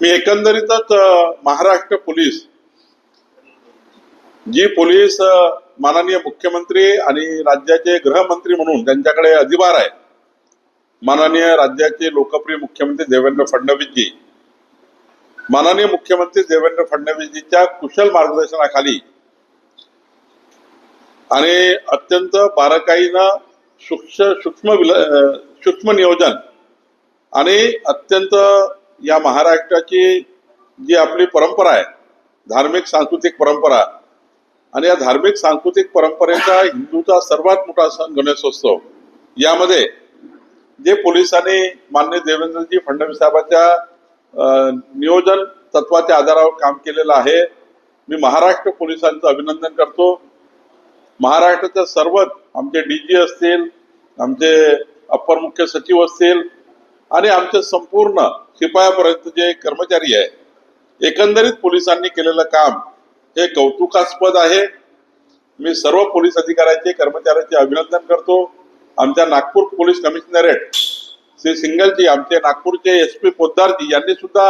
मी एकंदरीतच महाराष्ट्र पोलीस जी पोलीस माननीय मुख्यमंत्री आणि राज्याचे गृहमंत्री म्हणून त्यांच्याकडे अधिभार आहे माननीय राज्याचे लोकप्रिय मुख्यमंत्री देवेंद्र फडणवीसजी माननीय मुख्यमंत्री देवेंद्र फडणवीसजीच्या कुशल मार्गदर्शनाखाली आणि अत्यंत बारकाईनं सूक्ष्म सूक्ष्म विल सूक्ष्म नियोजन आणि अत्यंत या महाराष्ट्राची जी आपली परंपरा आहे धार्मिक सांस्कृतिक परंपरा आणि या धार्मिक सांस्कृतिक परंपरेचा हिंदूचा सर्वात मोठा सण गणेशोत्सव यामध्ये जे पोलिसांनी मान्य देवेंद्रजी फडणवीस साहेबांच्या नियोजन तत्वाच्या आधारावर काम केलेलं आहे. मी महाराष्ट्र पोलिसांचं अभिनंदन करतो. महाराष्ट्राच्या सर्वच आमचे डी जी असतील आमचे अप्पर मुख्य सचिव असतील आणि आमच्या संपूर्ण शिपायापर्यंत जे कर्मचारी आहे एकंदरीत पोलिसांनी केलेलं काम हे कौतुकास्पद आहे. मी सर्व पोलीस अधिकाऱ्यांचे कर्मचाऱ्यांचे अभिनंदन करतो. आमच्या नागपूर पोलीस कमिशनरेट श्री सिंगलजी आमचे नागपूरचे एस पी पोद्दारजी यांनी सुद्धा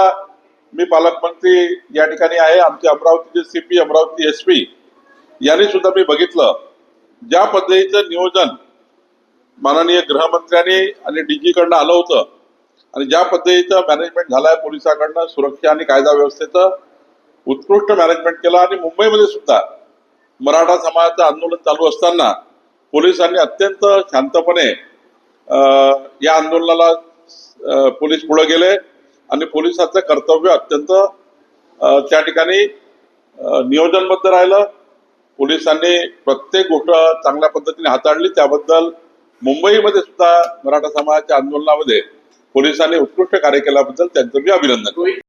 मी पालकमंत्री या ठिकाणी आहे. आमचे अमरावतीचे C P Amravati S P यांनी सुद्धा मी बघितलं. ज्या पद्धतीचं नियोजन माननीय गृहमंत्र्यांनी आणि डीजीकडनं आलं होतं आणि ज्या पद्धतीचं मॅनेजमेंट झालंय पोलिसाकडनं सुरक्षा आणि कायदा व्यवस्थेचं उत्कृष्ट मॅनेजमेंट केलं आणि मुंबईमध्ये सुद्धा मराठा समाजाचं आंदोलन चालू असताना पोलिसांनी अत्यंत शांतपणे या आंदोलनाला पोलीस पुढे गेले आणि पोलिसाचं कर्तव्य अत्यंत त्या ठिकाणी नियोजनबद्ध राहिलं. पोलिसांनी प्रत्येक गोष्ट चांगल्या पद्धतीने हाताळली. त्याबद्दल मुंबईमध्ये सुद्धा मराठा समाजाच्या आंदोलनामध्ये पोलिसांनी उत्कृष्ट कार्य केल्याबद्दल त्यांचं मी अभिनंदन